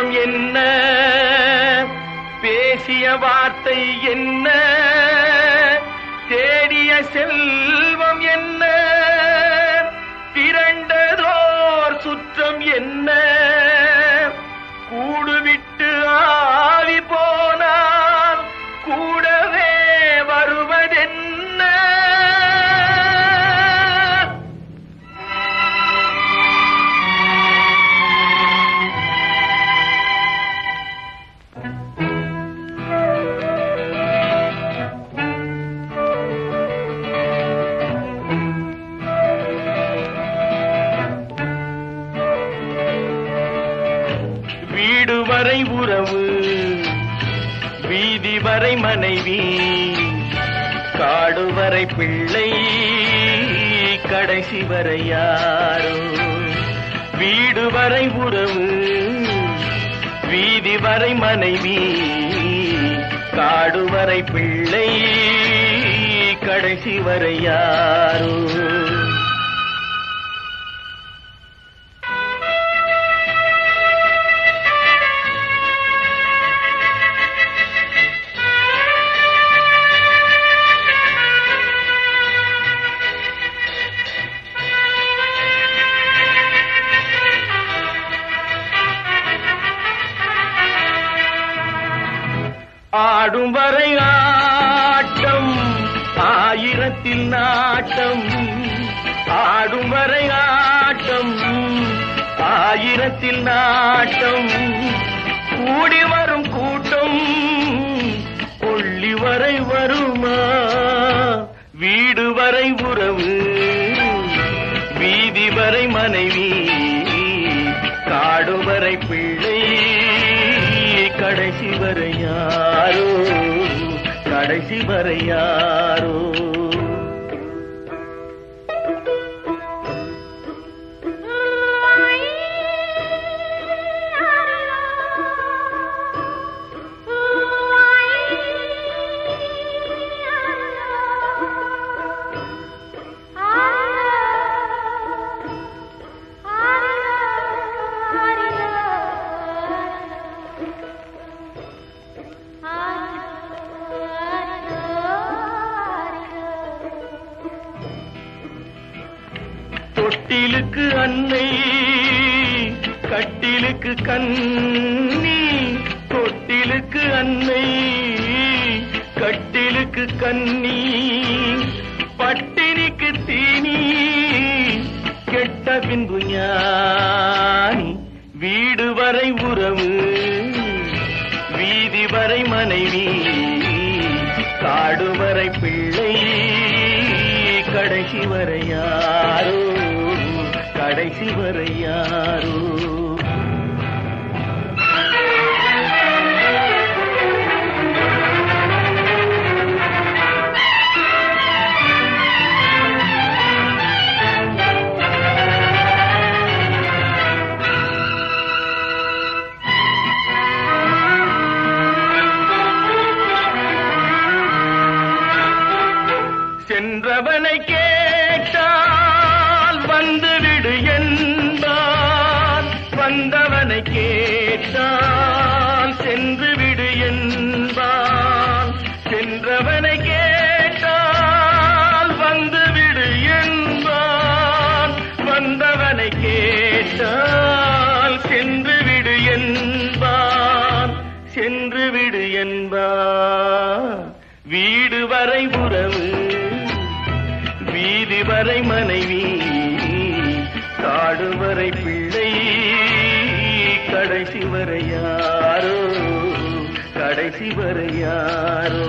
சுற்றம் என்ன? பேசிய வார்த்தை என்ன? தேடிய செல்வம் என்ன? திரண்டதோர் சுற்றம் என்ன? கூடுவிட்டு வரை மனைவி காடு வரை பிள்ளை கடைசி வரை யாரோ? வீடு வரை உறவு வீதி வரை மனைவி காடு வரை பிள்ளை கடைசி வரை யாரோ? ஆடும் வரை ஆட்டம் ஆயிரத்தில் நாட்டம். ஆடும் வரை ஆட்டம் ஆயிரத்தில் நாட்டம். கூடி வரும் கூட்டம் கொள்ளி வரை வருமா? வீடு வரை உறவு வீதி வரை மனைவி காடு வரை பிள்ளை. கடைசி வரை யாரோ கடைசி வரை யாரோ. தொட்டிலுக்கு அன்னை கட்டிலுக்கு கண்ணி தொட்டிலுக்கு அன்னை கட்டிலுக்கு கண்ணி பட்டினிக்கு தீனி கெட்ட பின்பு ஞானி வீடு வரை உறவு வீதி வரை மனைவி காடு வரை பிள்ளை. கடைசி வரை யாரோ? கடைசி வரை யாரோ? சென்றவனை கேட்டால் வந்துவிடு என்றான் வந்தவனை கேட்டால் சென்று விடு என்பார் சென்றவனை கேட்டால் வந்துவிடு என்பார் வந்தவனை கேட்டால் வரை மனைவி காடு வரை பிள்ளை கடைசி வரை யாரோ கடைசி வரை யாரோ.